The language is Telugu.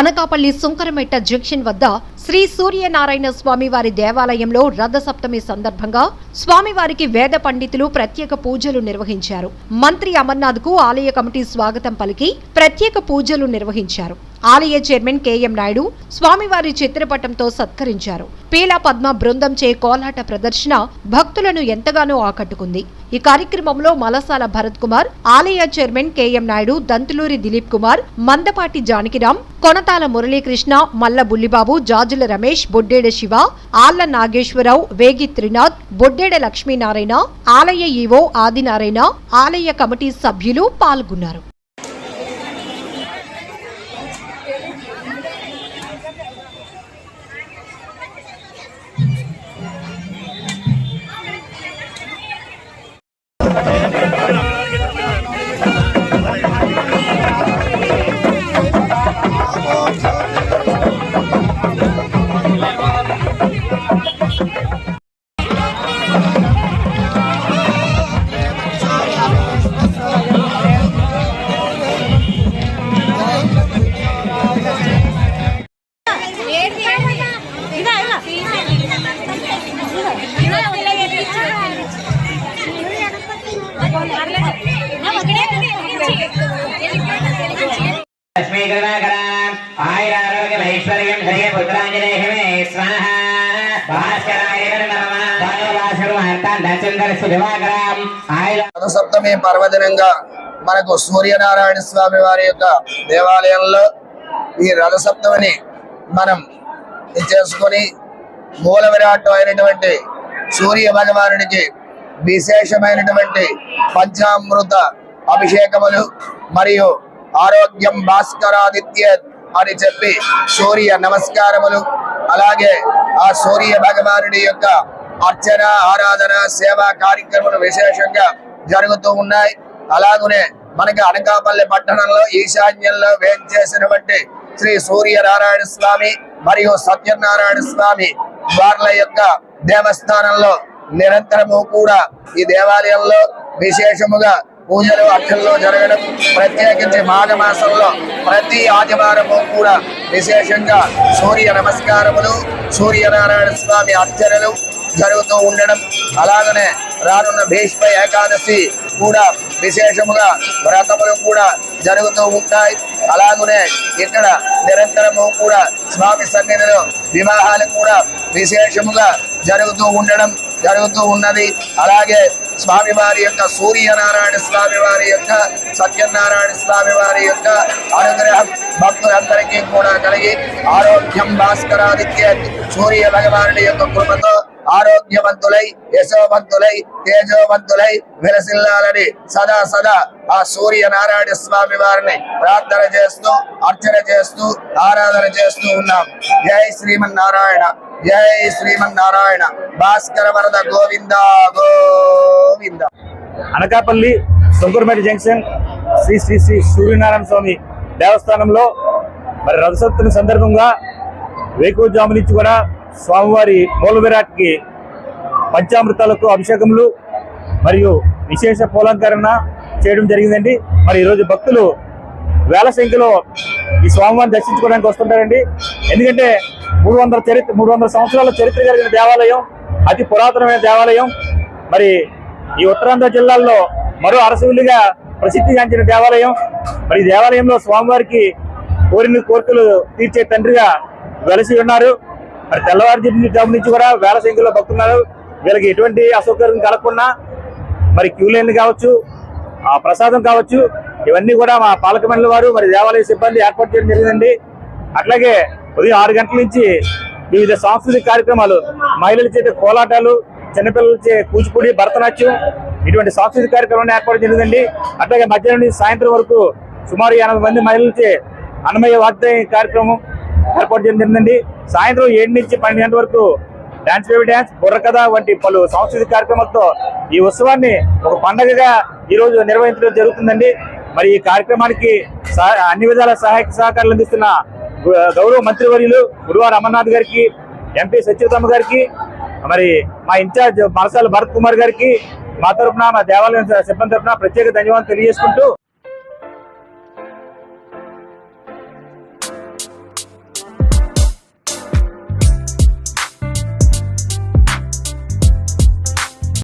అనకాపల్లి సుంకరమెట్ట జంక్షన్ వద్ద శ్రీ సూర్యనారాయణ స్వామివారి దేవాలయంలో రథసప్తమి సందర్భంగా స్వామివారికి వేద పండితులు ప్రత్యేక పూజలు నిర్వహించారు. మంత్రి అమర్నాథ్కు ఆలయ కమిటీ స్వాగతం పలికి ప్రత్యేక పూజలు నిర్వహించారు. ఆలయ చైర్మన్ కెఎం నాయుడు స్వామివారి చిత్రపటంతో సత్కరించారు. పీలా పద్మ బృందం చే కోలాట ప్రదర్శన భక్తులను ఎంతగానో ఆకట్టుకుంది. ఈ కార్యక్రమంలో మలసాల భరత్ కుమార్ ఆలయ chairman K M Naidu Dantuluri Dilip Kumar Mandapati Janakiram Konathala Muralikrishna మల్ల బుల్లిబాబు జాజుల రమేష్ బొడ్డేడ శివ ఆళ్ళ నాగేశ్వరరావు వేగి త్రినాథ్ బొడ్డేడ లక్ష్మీనారాయణ ఆలయ ఈవో ఆదినారాయణ ఆలయ కమిటీ సభ్యులు పాల్గొన్నారు. ఐశ్వర్యం శ్రీ స్వాహ భాస్కరాయ నమః పర్వదినంగా మనకు సూర్యనారాయణ స్వామి వారి యొక్క దేవాలయంలో ఈ రథసప్తమిని మనం చేసుకొని మూల విరాట్ అయినటువంటి సూర్య భగవానుడికి విశేషమైనటువంటి పంచామృత అభిషేకములు మరియు ఆరోగ్యం భాస్కరాదిత్య అని చెప్పి సూర్య నమస్కారములు. అలాగే ఆ సూర్య భగవానుడి యొక్క అర్చన ఆరాధన సేవా కార్యక్రమాలు విశేషంగా జరుగుతూ ఉన్నాయి. అలాగనే మనకి అనకాపల్లి పట్టణంలో ఈశాన్యంలో వేంచేసినటువంటి శ్రీ సూర్య నారాయణ స్వామి మరియు సత్యనారాయణ స్వామి వార్ల యొక్క దేవస్థానంలో నిరంతరము కూడా ఈ దేవాలయంలో విశేషముగా పూజలు అర్చనలు జరగడం ప్రత్యేకించి మాఘమాసంలో ప్రతి ఆదివారము కూడా విశేషంగా సూర్య నమస్కారములు సూర్యనారాయణ స్వామి అర్చనలు జరుగుతూ ఉండడం అలాగనే రానున్న భీష్మ ఏకాదశి కూడా విశేషముగా వ్రతములు కూడా జరుగుతూ ఉంటాయి. అలాగనే ఇక్కడ నిరంతరము కూడా స్వామి సన్నిధిలో వివాహాలు కూడా విశేషముగా జరుగుతూ ఉండడం జరుగుతూ ఉన్నది. అలాగే స్వామి వారి యొక్క సూర్యనారాయణ స్వామి వారి యొక్క సత్యనారాయణ స్వామి వారి యొక్క అనుగ్రహం భక్తులందరికీ కూడా కలిగి ఆరోగ్యం భాస్కరాదిత్య సూర్య భగవానుడి యొక్క కృపతో ఆరోగ్యవంతులై యశోవంతులై తేజోవంతులై విరసిల్లాలని సదా సదా ఆ సూర్య నారాయణ స్వామి వారిని ప్రార్థన చేస్తూ అర్చన చేస్తూ ఆరాధన చేస్తూ ఉన్నాం. జై శ్రీమన్నారాయణ జై శ్రీమన్నారాయణ. భాస్కర వరద గోవింద గోవింద. అనకాపల్లి సొంకూరుపేట జంక్షన్ శ్రీ శ్రీ శ్రీ సూర్యనారాయణ స్వామి దేవస్థానంలో. మరి రథసప్తమి సందర్భంగా వేకువజాము నుంచి కూడా స్వామివారి మూల విరాట్కి పంచామృతాలకు అభిషేకములు మరియు విశేష పూలంకరణ చేయడం జరిగిందండి. మరి ఈరోజు భక్తులు వేల సంఖ్యలో ఈ స్వామివారిని దర్శించుకోవడానికి వస్తుంటారండి. ఎందుకంటే మూడు వందల చరిత్ర మూడు వందల సంవత్సరాల చరిత్ర కలిగిన దేవాలయం అతి పురాతనమైన దేవాలయం. మరి ఈ ఉత్తరాంధ్ర జిల్లాల్లో మరో అరసవిల్లిగా ప్రసిద్ధిగాంచిన దేవాలయం. మరి దేవాలయంలో స్వామివారికి కోరిన కోరికలు తీర్చే తండ్రిగా వెలసి ఉన్నారు. మరి తెల్లవారుజాము నుంచి కూడా వేల సంఖ్యలో భక్తున్నారు వీళ్ళకి ఎటువంటి అసౌకర్యం కలగకుండా మరి క్యూ లైన్లు కావచ్చు ఆ ప్రసాదం కావచ్చు ఇవన్నీ కూడా మా పాలక మండలి వారు మరి దేవాలయ సిబ్బంది ఏర్పాటు చేయడం జరిగిందండి. అట్లాగే ఉదయం ఆరు గంటల నుంచి వివిధ సాంస్కృతిక కార్యక్రమాలు మహిళల చేత కోలాటాలు చిన్నపిల్లల చే కూచిపూడి భరతనాట్యం ఇటువంటి సాంస్కృతిక కార్యక్రమాన్ని ఏర్పాటు జరిగిందండి. అట్లాగే మధ్యాహ్నం నుంచి సాయంత్రం వరకు సుమారు ఎనభై మంది మహిళలచే అన్నమయ్య వాగ్దాయ కార్యక్రమం ఏర్పాటు చెందిందండి సాయంత్రం ఏడు నుంచి పన్నెండు గంటల వరకు డాన్స్ బేబీ డాన్స్ బుర్రకథ వంటి పలు సాంస్కృతిక కార్యక్రమాలతో ఈ ఉత్సవాన్ని ఒక పండగగా ఈ రోజు నిర్వహించడం జరుగుతుందండి. మరి ఈ కార్యక్రమానికి అన్ని విధాల సహాయక సహకారాలు అందిస్తున్న గౌరవ మంత్రివర్యులు గురువారు అమర్నాథ్ గారికి ఎంపీ సత్యతమ్మ గారికి మరి మా ఇన్ఛార్జ్ మరసాల భరత్ కుమార్ గారికి మా తరపున మా దేవాలయం సిబ్బంది తరపున ప్రత్యేక ధన్యవాదాలు తెలియజేసుకుంటూ